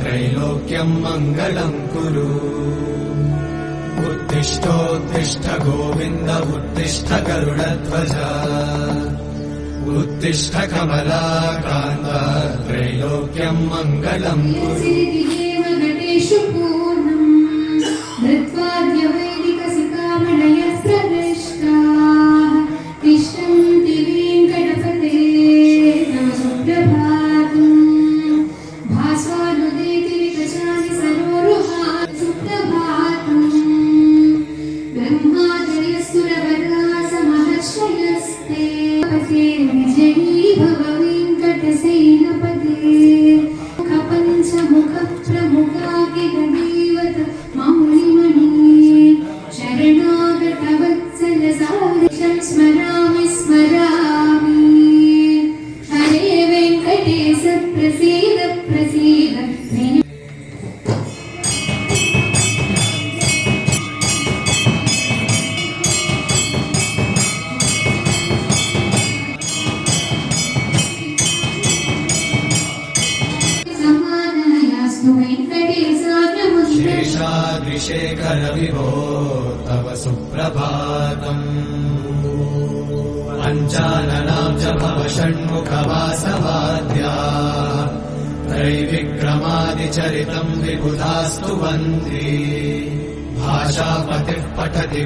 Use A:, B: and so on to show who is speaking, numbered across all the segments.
A: त्रैलोक्यम् मङ्गलम् कुरु उत्तिष्ठोत्तिष्ठ गोविन्द उत्तिष्ठ गरुडध्वज उत्तिष्ठ कमलाकान्त त्रैलोक्यम् मङ्गलम् कुरु
B: स्मरामि स्मरामि हरे वेङ्कटेश
A: विभो तव सुप्रभातम्। पञ्चाननाम् च भव षण्मुखवासवाद्या। त्रैविक्रमादिचरितम् विबुधास्तु वन्ति भाषापतिः पठति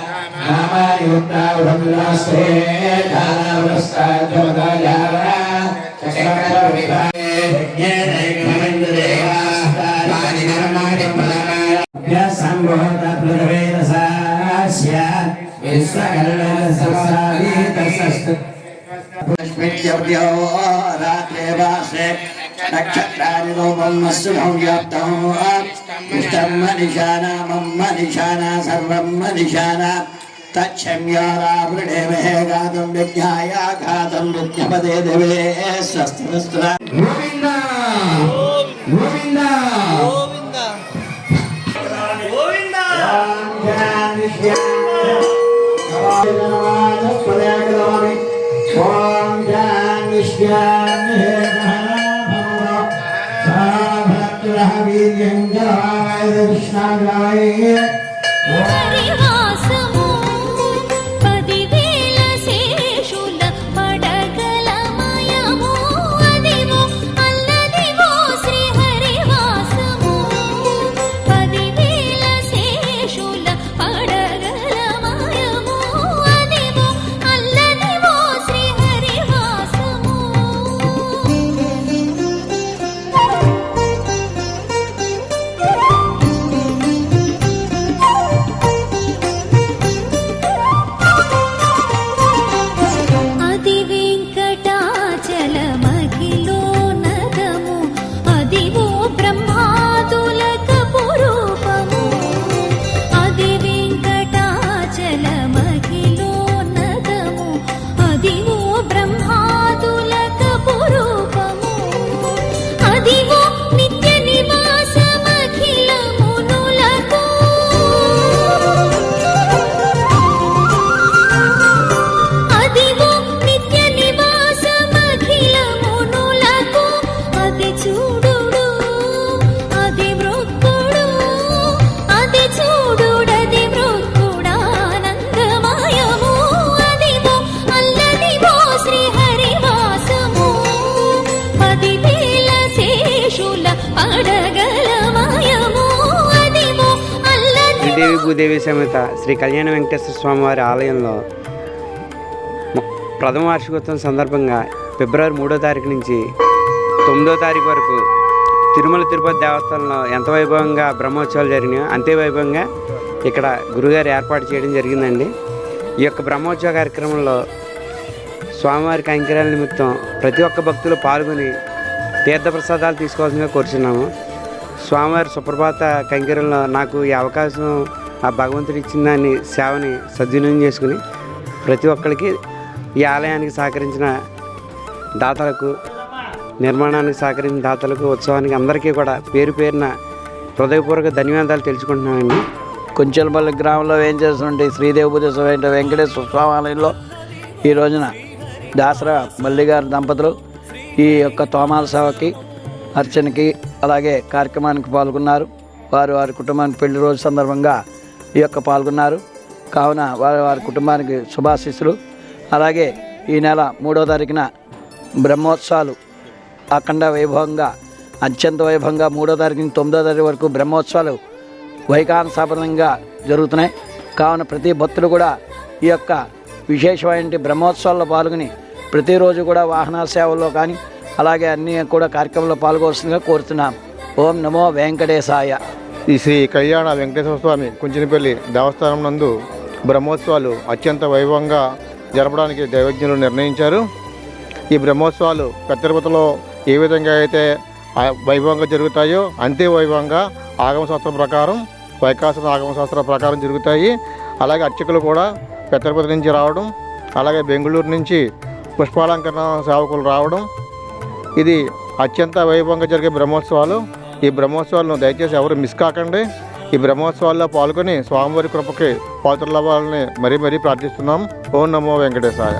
C: नामायुक्तावृहस्ते दानावृस्ताद्यमदायारा चक्रविभागे पुष्पित्यव्यो रात्रे वासे नक्षत्राणि ब्रह्मस्सुभं व्याप्तौ इष्टं मनिषाना मम मनिषाना सर्वं मनिषाना तक्षम्यारावृणेमः घातं विज्ञाय घातं नित्यपदे देवे स्वस्तिस्तु गोविन्द! गोविन्द! गोविन्द। गोविन्द।
D: ॐ భూదేవి సమేత శ్రీ కళ్యాణ వెంకటేశ్వర స్వామివారి ఆలయంలో ప్రథమ వార్షికోత్సవం సందర్భంగా ఫిబ్రవరి మూడో తారీఖు నుంచి తొమ్మిదో తారీఖు వరకు తిరుమల తిరుపతి దేవస్థానంలో ఎంత వైభవంగా బ్రహ్మోత్సవాలు జరిగినాయో అంతే వైభవంగా ఇక్కడ గురుగారు ఏర్పాటు చేయడం జరిగిందండి.
E: ఈ యొక్క బ్రహ్మోత్సవ కార్యక్రమంలో స్వామివారి కైంకర్యాల నిమిత్తం ప్రతి ఒక్క భక్తులు పాల్గొని తీర్థప్రసాదాలు తీసుకోవాల్సిందిగా కోరుచున్నాము. స్వామివారి సుప్రభాత కైంకర్యంలో నాకు ఈ అవకాశం ఆ భగవంతుడు ఇచ్చిన దాన్ని సేవని సద్వినియోగం చేసుకుని ప్రతి ఒక్కరికి ఈ ఆలయానికి సహకరించిన దాతలకు నిర్మాణానికి సహకరించిన దాతలకు ఉత్సవానికి అందరికీ కూడా పేరు పేరున హృదయపూర్వక ధన్యవాదాలు తెలుసుకుంటున్నానండి.
F: కొంచెలపల్లి గ్రామంలో ఏం చేస్తున్నట్టు శ్రీదేవిపూజ వెంట వెంకటేశ్వర స్వామి ఆలయంలో ఈ రోజున దాసరా మల్లిగారు దంపతులు ఈ యొక్క తోమాల సేవకి అర్చనకి అలాగే కార్యక్రమానికి పాల్గొన్నారు. వారు వారి కుటుంబానికి పెళ్ళి రోజు సందర్భంగా ఈ యొక్క పాల్గొన్నారు. కావున వారి వారి కుటుంబానికి శుభాశీస్సులు. అలాగే ఈ నెల మూడో తారీఖున బ్రహ్మోత్సవాలు అఖండ వైభవంగా అత్యంత వైభవంగా మూడో తారీఖు నుంచి తొమ్మిదో తారీఖు వరకు బ్రహ్మోత్సవాలు వైకాంసాపరంగా జరుగుతున్నాయి. కావున ప్రతి భక్తులు కూడా ఈ యొక్క విశేషమైన బ్రహ్మోత్సవాల్లో పాల్గొని ప్రతిరోజు కూడా వాహన సేవల్లో కానీ అలాగే అన్ని కూడా కార్యక్రమంలో పాల్గొవలసిందిగా కోరుతున్నాం. ఓం నమో వెంకటేశాయ.
G: ఈ శ్రీ కళ్యాణ వెంకటేశ్వర స్వామి కుంచినపల్లి దేవస్థానం నందు బ్రహ్మోత్సవాలు అత్యంత వైభవంగా జరపడానికి దైవజ్ఞులు నిర్ణయించారు. ఈ బ్రహ్మోత్సవాలు పెద్దతిరుపతిలో ఏ విధంగా అయితే వైభవంగా జరుగుతాయో అంతే వైభవంగా ఆగమశాస్త్రం ప్రకారం వైకాసన ఆగమశాస్త్రం ప్రకారం జరుగుతాయి. అలాగే అర్చకులు కూడా పెద్దపతి నుంచి రావడం అలాగే బెంగళూరు నుంచి పుష్పాలంకరణ సేవకులు రావడం ఇది అత్యంత వైభవంగా జరిగే బ్రహ్మోత్సవాలు. ఈ బ్రహ్మోత్సవాలను దయచేసి ఎవరు మిస్ కాకండి. ఈ బ్రహ్మోత్సవాల్లో పాల్గొని స్వామివారి కృపకి పాత్రలవ్వాలని మరీ మరీ ప్రార్థిస్తున్నాం. ఓం నమో వెంకటేశాయ.